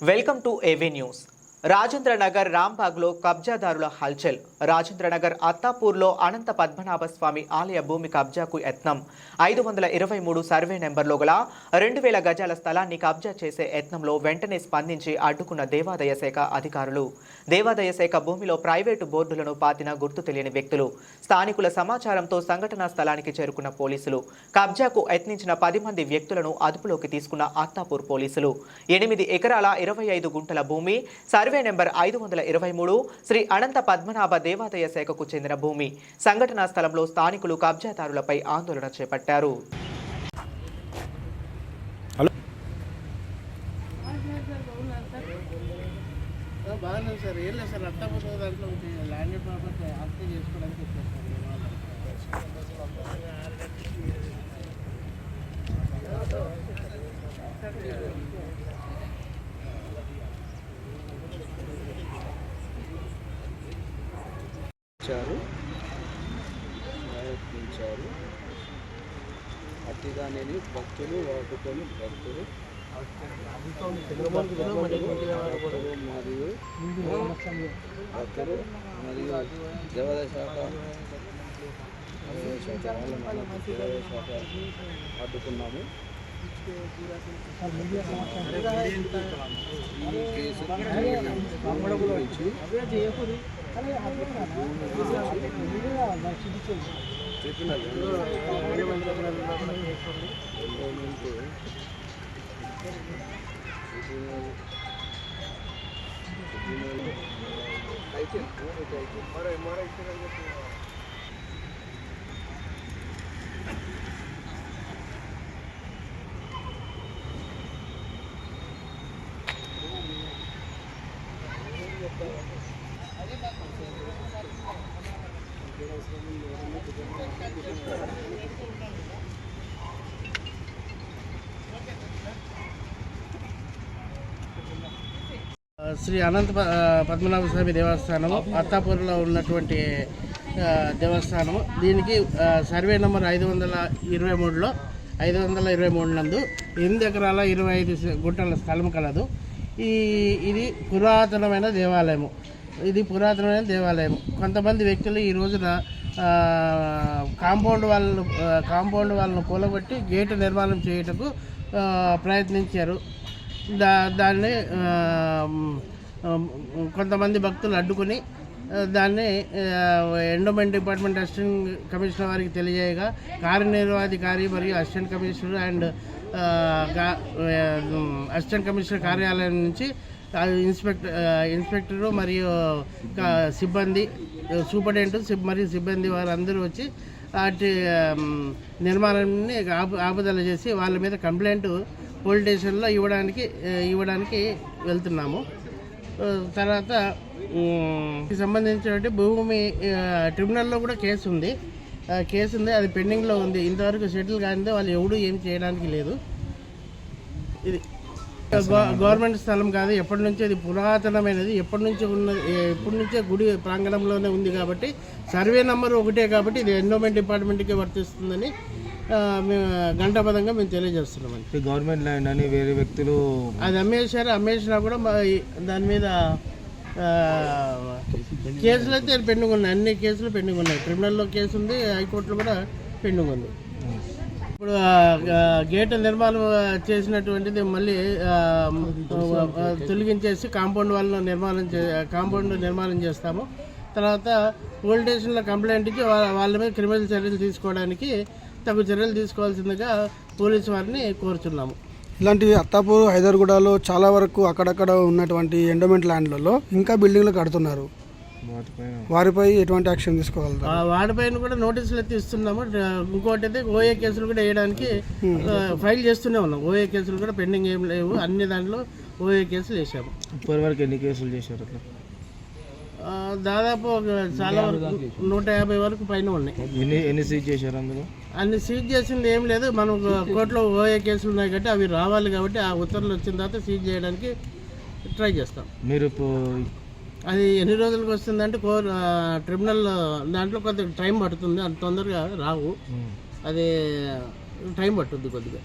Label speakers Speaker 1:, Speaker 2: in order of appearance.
Speaker 1: Welcome to AV News. Rajendra Nagar రాంబాగ్లో కబ్జాదారుల హల్చల్. రాజేంద్ర నగర్ అత్తాపూర్లో అనంత పద్మనాభ స్వామి ఆలయ భూమి కబ్జాకు యత్నం. ఐదు వందల ఇరవై మూడు సర్వే నెంబర్లో గల రెండు వేల గజాల స్థలాన్ని కబ్జా చేసే యత్నంలో వెంటనే స్పందించి అడ్డుకున్న దేవాదాయ శాఖ అధికారులు. దేవాదాయ శాఖ భూమిలో ప్రైవేటు బోర్డులను పాతిన గుర్తు తెలియని వ్యక్తులు. స్థానికుల సమాచారంతో సంఘటనా స్థలానికి చేరుకున్న పోలీసులు. కబ్జాకు యత్నించిన పది మంది వ్యక్తులను అదుపులోకి తీసుకున్న అత్తాపూర్ పోలీసులు. ఎనిమిది ఎకరాల ఇరవై ఐదు గుంటల భూమి సర్వే నెంబర్ ఐదు వందల ఇరవై మూడు శ్రీ అనంత పద్మనాభ దేవాదాయ శాఖకు చెందిన భూమి. సంఘటనా స్థలంలో స్థానికులు కబ్జాదారులపై ఆందోళన చేపట్టారు.
Speaker 2: ఆ, బాగానే ఉంది సార్. ఏం లేదు సార్ అత్తాపూర్ దాంట్లో ఒకటి ల్యాండ్ ప్రాపర్టీ ఆక్టివ్ చేసుకోవడానికి వచ్చారు సార్
Speaker 3: ఇచ్చారు ప్రయత్నించారు. అతిగానే భక్తులు వాడుకొని భక్తులు. భక్తులు మరియు భక్తులు మరియు దేవాదాయ శాఖ దేవాదాయ శాఖ వాళ్ళ మనం దేవాదాయ శాఖ అడ్డుకున్నాము ఈ కేసు గురించి చెప్పిన ఎండోమెంట్ అయితే
Speaker 2: ఆ, శ్రీ అనంత పద్మనాభ స్వామి దేవస్థానము అత్తాపూర్లో ఉన్నటువంటి దేవస్థానము. దీనికి సర్వే నెంబర్ ఐదు వందల ఇరవై మూడులో ఐదు వందల ఇరవై మూడు నందు ఎనిమిది ఎకరాల ఇరవై ఐదు గుంటల స్థలం కలదు. ఈ ఇది పురాతనమైన దేవాలయము. ఇది పురాతనమైన దేవాలయం కొంతమంది వ్యక్తులు ఈ రోజున కాంపౌండ్ వాళ్ళను కాంపౌండ్ వాళ్ళను కూలగొట్టి గేటు నిర్మాణం చేయుటకు ప్రయత్నించారు. దా దాన్ని కొంతమంది భక్తులు అడ్డుకుని దాన్ని ఎండోమెంట్ డిపార్ట్మెంట్ అసిస్టెంట్ కమిషనర్ వారికి తెలియజేయగా కార్యనిర్వాధికారి మరియు assistant commissioner and assistant commissioner కార్యాలయం నుంచి ఇన్స్పెక్టర్ ఇన్స్పెక్టరు మరియు సిబ్బంది సూపరింటెండెంట్ సిబ్ మరియు సిబ్బంది వారందరూ వచ్చి వాటి నిర్మాణాన్ని ఆపు ఆపుదల చేసి వాళ్ళ మీద కంప్లైంట్ పోలీస్ స్టేషన్లో ఇవ్వడానికి ఇవ్వడానికి వెళ్తున్నాము. తర్వాత సంబంధించినటువంటి భూమి ట్రిబ్యునల్లో కూడా కేసు ఉంది. కేసు ఉంది అది పెండింగ్లో ఉంది. ఇంతవరకు సెటిల్ కానిదే వాళ్ళు ఎవడూ ఏం చేయడానికి లేదు. ఇది గవ- గవర్నమెంట్ స్థలం కాదు ఎప్పటి నుంచో ఇది పురాతనమైనది. ఎప్పటి నుంచి ఉన్న ఎప్పటి నుంచే గుడి ప్రాంగణంలోనే ఉంది కాబట్టి సర్వే నెంబర్ ఒకటే కాబట్టి ఇది ఎండోమెంట్ డిపార్ట్మెంట్కి వర్తిస్తుందని ఆ, మేము తెలియజేస్తున్నామండి
Speaker 4: గవర్నమెంట్ ల్యాండ్ అని వేరే వ్యక్తులు
Speaker 2: అది అమ్మేశారు అమ్మేసినా కూడా దాని మీద కేసులు అయితే పెండింగ్ ఉన్నాయి. అన్ని కేసులు పెండింగ్ ఉన్నాయి. క్రిమినల్లో కేసు ఉంది హైకోర్టులో కూడా పెండింగ్ ఉంది. ఇప్పుడు గేట్ నిర్మాణం చేసినటువంటిది మళ్ళీ తొలగించేసి కాంపౌండ్ వాళ్ళను నిర్మాణం చే కాంపౌండ్ నిర్మాణం చేస్తాము. తర్వాత పోలీస్ స్టేషన్లో కంప్లైంట్ ఇచ్చి వాళ్ళ మీద క్రిమినల్ చర్యలు తీసుకోవడానికి తగు చర్యలు తీసుకోవాల్సిందిగా పోలీసు వారిని కోరుచున్నాము.
Speaker 5: ఇలాంటివి అత్తాపూర్ హైదర్గూడలో చాలా వరకు అక్కడక్కడ ఉన్నటువంటి ఎండోమెంట్ ల్యాండ్లలో ఇంకా బిల్డింగ్లు కడుతున్నారు. వారిపై ఎటువంటి యాక్షన్ తీసుకోగలుగుతారు
Speaker 2: ఆ వాడిపైన కూడా నోటీసులు అయితే ఇస్తున్నాము. ఇంకోటి అయితే ఓఏ కేసులు కూడా వేయడానికి ఫైల్ చేస్తూనే ఉన్నాం. ఓఏ కేసులు కూడా పెండింగ్ ఏం లేవు. అన్ని దాంట్లో ఓఏ కేసులు వేసాము
Speaker 4: ఇప్పటి వరకు ఎన్ని కేసులు చేశారు అట్లా?
Speaker 2: దాదాపు ఒక చాలా వరకు నూట యాభై వరకు పైన ఉన్నాయి.
Speaker 4: ఎన్ని ఎన్ని సీజ్ చేశారు అందులో?
Speaker 2: అన్ని సీజ్ చేసింది ఏం లేదు. మనం కోర్టులో ఓఏ కేసులు ఉన్నాయి కాబట్టి అవి రావాలి కాబట్టి ఆ ఉత్తర్వులు వచ్చిన తర్వాత సీజ్ చేయడానికి ట్రై చేస్తాం.
Speaker 4: మీరు
Speaker 2: అది ఎన్ని రోజులకు వస్తుందంటే కో ట్రిబ్యునల్ దాంట్లో కొంత టైం పడుతుంది. అంత తొందరగా రావు. అది టైం పట్టుద్ది కొద్దిగా.